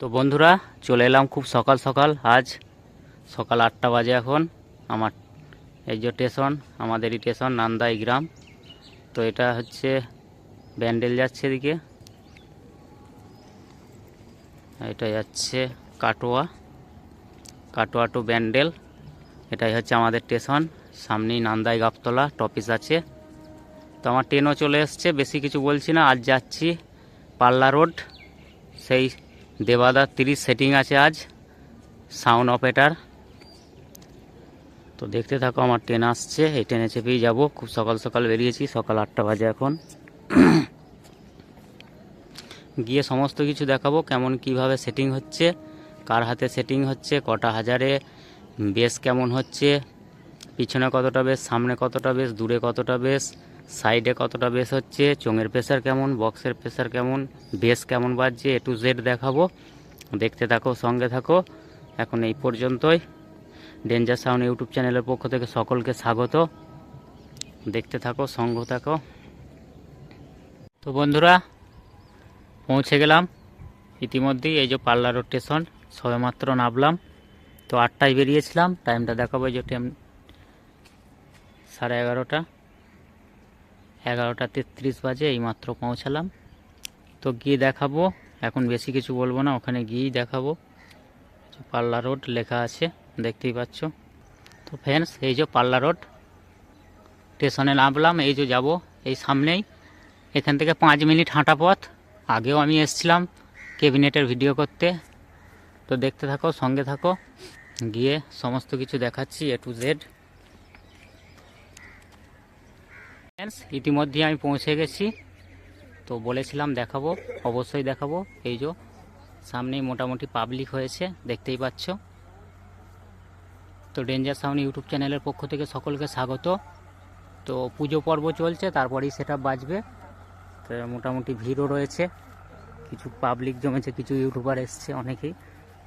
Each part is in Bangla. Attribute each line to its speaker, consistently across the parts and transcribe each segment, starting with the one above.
Speaker 1: তো বন্ধুরা, চলে এলাম খুব সকাল সকাল। আজ সকাল আটটা বাজে এখন। আমার এই যে স্টেশন আমাদেরই স্টেশন নান্দাই গ্রাম। তো এটা হচ্ছে ব্যান্ডেল যাচ্ছে এদিকে। এটা যাচ্ছে কাটোয়া। কাটোয়া টু ব্যান্ডেল। এটাই হচ্ছে আমাদের স্টেশন সামনেই নান্দাই গাবতলা টপিস আছে। তো আমার ট্রেনও চলে এসছে, বেশি কিছু বলছি না। আজ যাচ্ছি পাল্লা রোড সেই দেবাদার তিরিশ সেটিং আছে আজ সাউন্ড অপারেটার তো দেখতে থাকো, আমার ট্রেন আসছে, এই ট্রেনে চেপেই যাব। খুব সকাল সকাল বেরিয়েছি, সকাল আটটা বাজে এখন। গিয়ে সমস্ত কিছু দেখাবো, কেমন কীভাবে সেটিং হচ্ছে, কার হাতে সেটিং হচ্ছে, কটা হাজারে বেস কেমন হচ্ছে, পিছনে কতটা বেশ, সামনে কতটা বেশ, দূরে কতটা বেশ সাইডে কতটা বেশ হচ্ছে, চোঙের প্রেসার কেমন বক্সের প্রেসার কেমন বেস কেমন বাজছে এ টু জেড দেখাবো। দেখতে থাকো, সঙ্গে থাকো। এখন এই পর্যন্তই। ডেঞ্জার সাউন্ড ইউটিউব চ্যানেলের পক্ষ থেকে সকলকে স্বাগত। দেখতে থাকো, সঙ্গ থাকো। তো বন্ধুরা, পৌঁছে গেলাম। ইতিমধ্যেই এই যে পাল্লা রোড স্টেশন সবেমাত্র নামলাম। তো আটটায় বেরিয়েছিলাম। টাইমটা দেখাবো যে টাইম সাড়ে এগারোটা। এগারোটা তেত্রিশ বাজে, এইমাত্র পৌঁছালাম। তো গিয়ে দেখাবো, এখন বেশি কিছু বলব না, ওখানে গিয়েই দেখাবো। পাল্লা রোড লেখা আছে, দেখতেই পাচ্ছ। তো ফ্রেন্ডস এই যে পাল্লা রোড, স্টেশনে নামলাম, এই যে যাব, এই সামনেই। এখান থেকে পাঁচ মিনিট হাঁটা পথ। আগেও আমি এসছিলাম ক্যাবিনেটের ভিডিও করতে। তো দেখতে থাকো, সঙ্গে থাকো। গিয়ে সমস্ত কিছু দেখাচ্ছি এ টু জেড ফ্রেন্ডস ইতিমধ্যে আমি পৌঁছে গেছি। তো বলেছিলাম দেখাবো, অবশ্যই দেখাবো। এই যে, সামনেই মোটামুটি পাবলিক হয়েছে, দেখতেই পাচ্ছ। তো ডেঞ্জার সাউন্ড ইউটিউব চ্যানেলের পক্ষ থেকে সকলকে স্বাগত। তো পুজো পর্ব চলছে, তারপরেই সেটা বাজবে। তো মোটামুটি ভিড়ও রয়েছে। কিছু পাবলিক জমেছে, কিছু ইউটিউবার এসছে অনেকেই।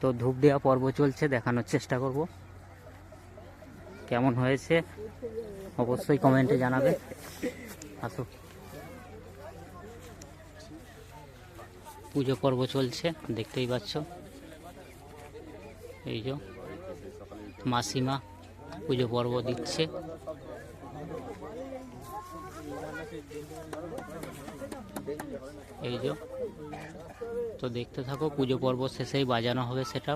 Speaker 1: তো ধূপ দেওয়া পর্ব চলছে, দেখানোর চেষ্টা করব। কেমন হয়েছে, অবশ্যই কমেন্টে জানাবে। আসো। পুজো পর্ব চলছে, দেখতেই পাচ্ছ। এই যে মাসিমা পুজো পর্ব দিচ্ছে। এই যে তো দেখতে থাকো, পুজো পর্ব শেষেই বাজানো হবে সেটা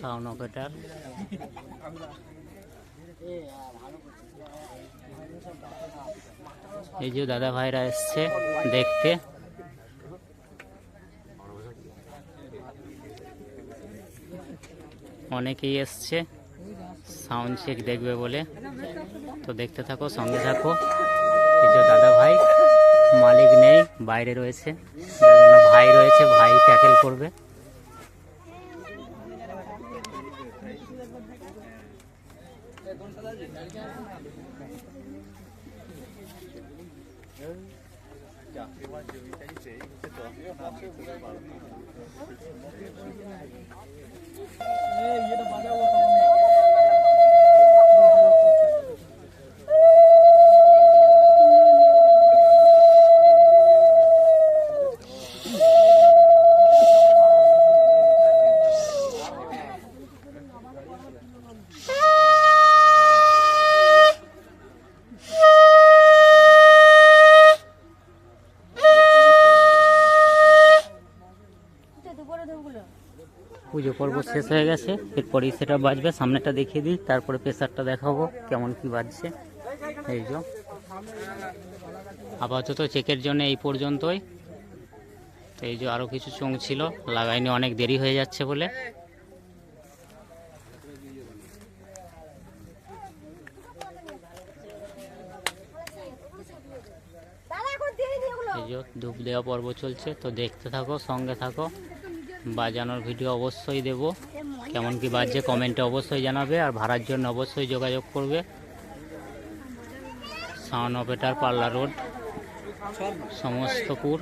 Speaker 1: সাউন্ড অপারেটার এই যে দাদা ভাইরা এসছে দেখতে। অনেকেই এসছে সাউন্ড চেক দেখবে বলে। তো দেখতে থাকো, সঙ্গে থাকো। এই যে দাদা ভাই, মালিক নেই, বাইরে রয়েছে। ভাই রয়েছে, ভাই ট্যাকেল করবে। পর্ব শেষ হয়ে গেছে। এরপরেই সেটা বাজবে। সামনেটা দেখিয়ে দিই, তারপরে প্রেশারটা দেখাবো কেমন কি বাজছে। এই যে। আপাতত চেকের জন্য এই পর্যন্তই। তো এই যে আরও কিছু চোঙ ছিল, লাগাইনি, অনেক দেরি হয়ে যাচ্ছে বলে। এই যে ধূপ দেওয়া পর্ব চলছে, তো দেখতে থাকো, সঙ্গে থাকো। বাজানোর ভিডিও অবশ্যই দেব। কেমন কি বাজছে কমেন্টে অবশ্যই জানাবে আর ভাড়ার জন্য অবশ্যই যোগাযোগ করবে। Sound operator Palla road Samastapur,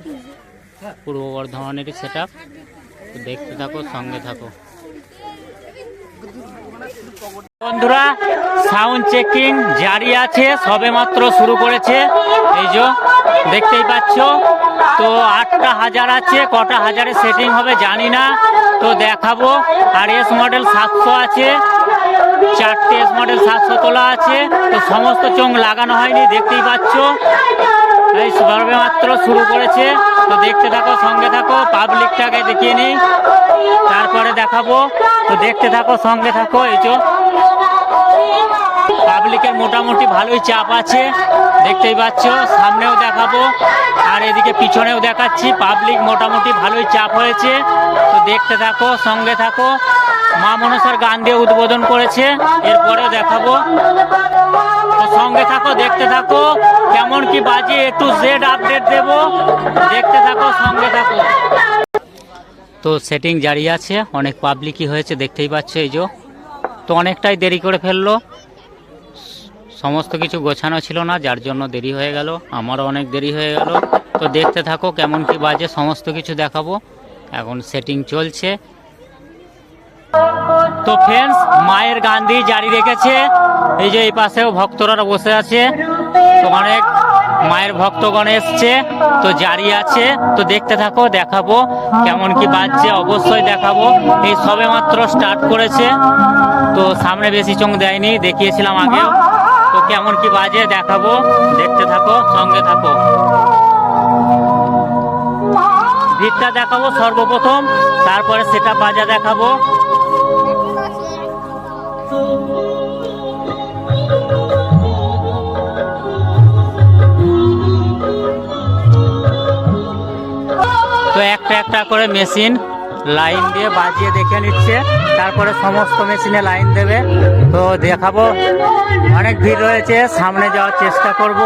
Speaker 1: পূর্ব বর্ধমানেরই সেট দেখতে থাকো, সঙ্গে থাকো। বন্ধুরা সাউন্ড চেকিং জারি আছে সবে মাত্র শুরু করেছে। এই যে, দেখতেই পাচ্ছ, তো আটটা হাজার আছে, কটা হাজারে সেটিং হবে জানি না। তো দেখাবো, আর এস মডেল সাতশো আছে, চারটে এস মডেল সাতশো তোলা আছে, তো সমস্ত চোখ লাগানো হয়নি, দেখতেই পাচ্ছ। সবে মাত্র শুরু করেছে। তো দেখতে থাকো, সঙ্গে থাকো পাবলিকটাকে দেখিয়ে নিই। তারপরে দেখাবো। তো দেখতে থাকো, সঙ্গে থাকো, এই যে। পাবলিকের মোটামুটি ভালোই চাপ আছে। দেখতেই পাচ্ছ, সামনেও দেখাবো। আর এদিকে পিছনেও দেখাচ্ছি পাবলিক মোটামুটি ভালোই চাপ হয়েছে। তো দেখতে থাকো, সঙ্গে থাকো। মা মনসার গান দিয়ে উদ্বোধন করেছে। এরপরেও দেখাবো। দেখতে থাকো। কেমন কি বাজে একটু জেড আপডেট দেবো। দেখতে থাকো, সঙ্গে থাকো। তো সেটিং জারি আছে, অনেক পাবলিকই হয়েছে, দেখতেই পাচ্ছ এই যে। তো অনেকটাই দেরি করে ফেলল। সমস্ত কিছু গোছানো ছিল না, যার জন্য দেরি হয়ে গেল। আমারও অনেক দেরি হয়ে গেল। তো দেখতে থাকো কেমন কি বাজে, সমস্ত কিছু দেখাবো। এখন সেটিং চলছে। তো ফ্রেন্ডস মায়ের গান দিয়ে জারি রেখেছে। এই যে এই পাশেও ভক্তরা বসে আছে। তো অনেক মায়ের ভক্তগণ এসছে। তো জারি আছে। তো দেখতে থাকো, দেখাবো কেমন কি বাজছে। অবশ্যই দেখাবো। এই সবে মাত্র স্টার্ট করেছে। তো সামনে বেশি চোখ দেয়নি, দেখিয়েছিলাম আগেও। তো কেমন কি বাজে দেখাবো। দেখতে থাকো, সঙ্গে থাকো। ভিড়টা দেখাবো সর্বপ্রথম। তারপরে সেটা বাজা দেখাবো। একটা করে মেশিন লাইন দিয়ে বাজিয়ে দেখে নিচ্ছে। তারপরে সমস্ত মেশিনে লাইন দেবে। তো দেখাবো। অনেক ভিড় রয়েছে। সামনে যাওয়ার চেষ্টা করব।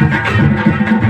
Speaker 2: フフフフ。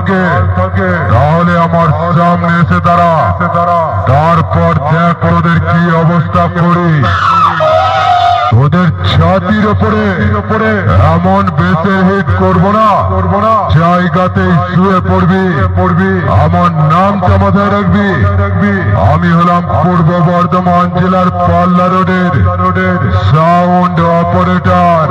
Speaker 2: থাকে। তাহলে আমার সামনে এসে দাঁড়া তারপর দেখ তোদের কি অবস্থা করি। তোদের ছাতির ওপরে ওপরে এমন বেসের হিট করব না। করব না জায়গাতেই শুয়ে পড়বি। পড়বি আমার নামটা মাথায় রাখবি। রাখবি আমি হলাম পূর্ব বর্ধমান জেলার পাল্লা রোডের রোডের সাউন্ড অপারেটর